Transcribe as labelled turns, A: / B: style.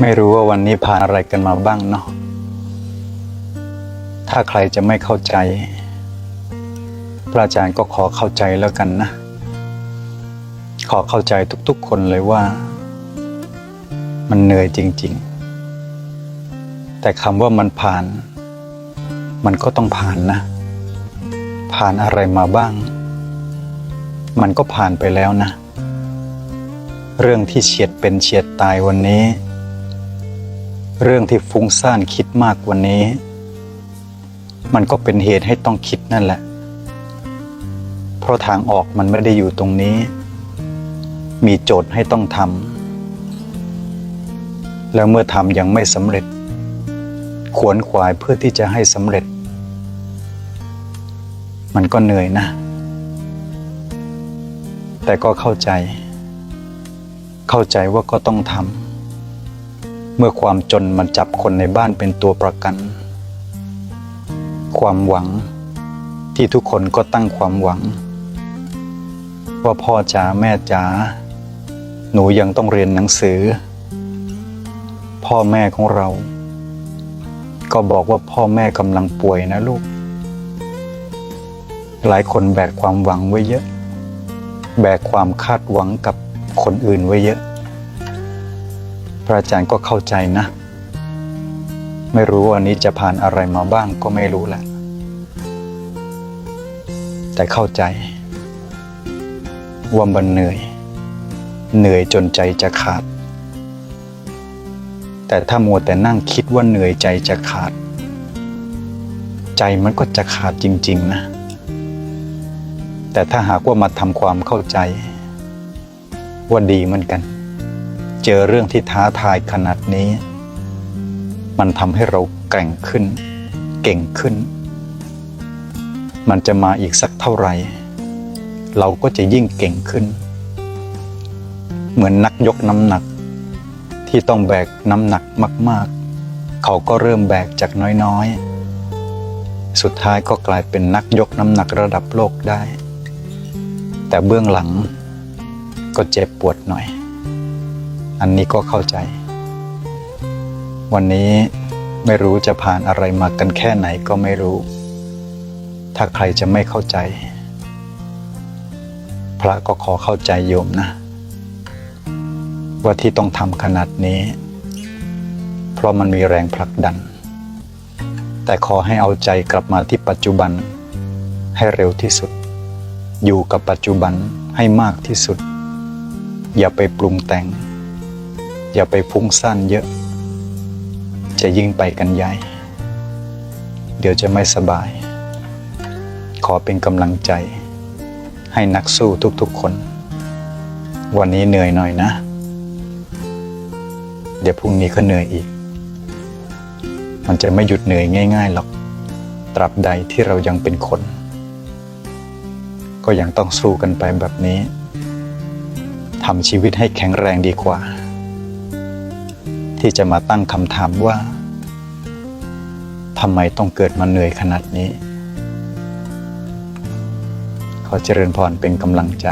A: ไม่รู้ว่าวันนี้ผ่านอะไรกันมาบ้างเนาะ ถ้าใครจะไม่เข้าใจ พระอาจารย์ก็ขอเข้าใจแล้วกันนะ ขอเข้าใจทุกๆคนเลยว่า มันเหนื่อยจริง ๆ แต่คำว่ามันผ่าน มันก็ต้องผ่านนะ ผ่านอะไรมาบ้าง มันก็ผ่านไปแล้วนะ เรื่องที่เฉียดเป็นเฉียดตายวันนี้ เรื่องที่ฟุ้งซ่านคิดมากวันนี้ มันก็เป็นเหตุให้ต้องคิดนั่นแหละ เพราะทางออกมันไม่ได้อยู่ตรงนี้ มีโจทย์ให้ต้องทำแล้วเมื่อทำยังไม่สำเร็จ ขวนขวายเพื่อที่จะให้สำเร็จ มันก็เหนื่อยนะ แต่ก็เข้าใจ เข้าใจว่าก็ต้องทำ เมื่อความจนมันจับคนในบ้านเป็นตัวประกัน ความหวังที่ทุกคนก็ตั้งความหวัง ว่าพ่อจ๋าแม่จ๋าหนูยังต้องเรียนหนังสือ พ่อแม่ของเรา ก็บอกว่าพ่อแม่กำลังป่วยนะลูก หลายคนแบกความหวังไว้เยอะ แบกความคาดหวังกับคนอื่นไว้เยอะ พระอาจารย์ก็เข้าใจนะ ไม่รู้ว่านี้จะผ่านอะไรมาบ้างก็ไม่รู้แหละ แต่เข้าใจ ว่ามันเหนื่อย เหนื่อยจนใจจะขาด แต่ถ้ามัวแต่นั่งคิดว่าเหนื่อยใจจะขาด ใจมันก็จะขาดจริง ๆ นะ แต่ถ้าหากว่ามาทำความเข้าใจ ว่าดีเหมือนกัน เจอเรื่องที่ท้าทายขนาดนี้ มันทำให้เราแกร่งขึ้น เก่งขึ้น มันจะมาอีกสักเท่าไหร่ เราก็จะยิ่งเก่งขึ้น เหมือนนักยกน้ำหนัก ที่ต้องแบกน้ำหนักมาก ๆ เขาก็เริ่มแบกจากน้อย ๆ สุดท้ายก็กลายเป็นนักยกน้ำหนักระดับโลกได้ แต่เบื้องหลังก็เจ็บปวดหน่อย อันนี้ก็เข้าใจ วันนี้ไม่รู้จะผ่านอะไรมากันแค่ไหนก็ไม่รู้ ถ้าใครจะไม่เข้าใจ พระก็ขอเข้าใจโยมนะ ว่าที่ต้องทำขนาดนี้ เพราะมันมีแรงผลักดัน แต่ขอให้เอาใจกลับมาที่ปัจจุบัน ให้เร็วที่สุด อยู่กับปัจจุบันให้มากที่สุด อย่าไปปรุงแต่ง อย่าไปฟุ้งซ่านเยอะ จะยิ่งไปกันใหญ่ เดี๋ยวจะไม่สบาย ขอเป็นกำลังใจ ให้นักสู้ทุกๆคน วันนี้เหนื่อยหน่อยนะ เดี๋ยวพรุ่งนี้ก็เหนื่อยอีก มันจะไม่หยุดเหนื่อยง่าย ๆหรอก ตราบใดที่เรายังเป็นคน ก็ยังต้องสู้กันไปแบบนี้ทำชีวิตให้แข็งแรงดีกว่า ที่จะมาตั้งคำถามว่าทำไมต้องเกิดมาเหนื่อยขนาดนี้ ขอเจริญพรเป็นกำลังใจ